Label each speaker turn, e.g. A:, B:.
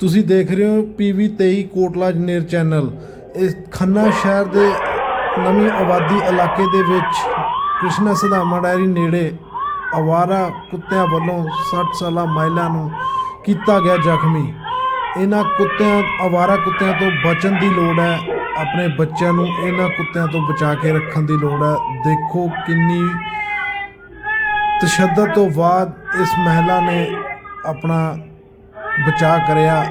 A: ਤੁਸੀਂ ਦੇਖ ਰਹੇ ਹੋ ਪੀਵੀ 23 ਕੋਟਲਾ ਜਨੇਰ ਚੈਨਲ। ਇਸ ਖੰਨਾ ਸ਼ਹਿਰ ਦੇ ਨਵੀਂ ਆਬਾਦੀ ਇਲਾਕੇ ਦੇ ਵਿੱਚ ਕ੍ਰਿਸ਼ਨਾ ਸਦਾਮਾ ਡਾਇਰੀ ਨੇੜੇ ਅਵਾਰਾ ਕੁੱਤਿਆਂ ਵੱਲੋਂ 60 ਸਾਲਾ ਮਹਿਲਾ ਨੂੰ ਕੀਤਾ ਗਿਆ ਜ਼ਖਮੀ। ਇਹਨਾਂ ਕੁੱਤਿਆਂ ਅਵਾਰਾ ਕੁੱਤਿਆਂ ਤੋਂ ਬਚਣ ਦੀ ਲੋੜ ਹੈ। ਆਪਣੇ ਬੱਚਿਆਂ ਨੂੰ ਇਹਨਾਂ ਕੁੱਤਿਆਂ ਤੋਂ ਬਚਾ ਕੇ ਰੱਖਣ ਦੀ ਲੋੜ ਹੈ। ਦੇਖੋ ਕਿੰਨੀ ਤਸ਼ੱਦਦ ਤੋਂ ਬਾਅਦ ਇਸ ਮਹਿਲਾ ਨੇ ਆਪਣਾ ਬਚਾ ਕਰਿਆ।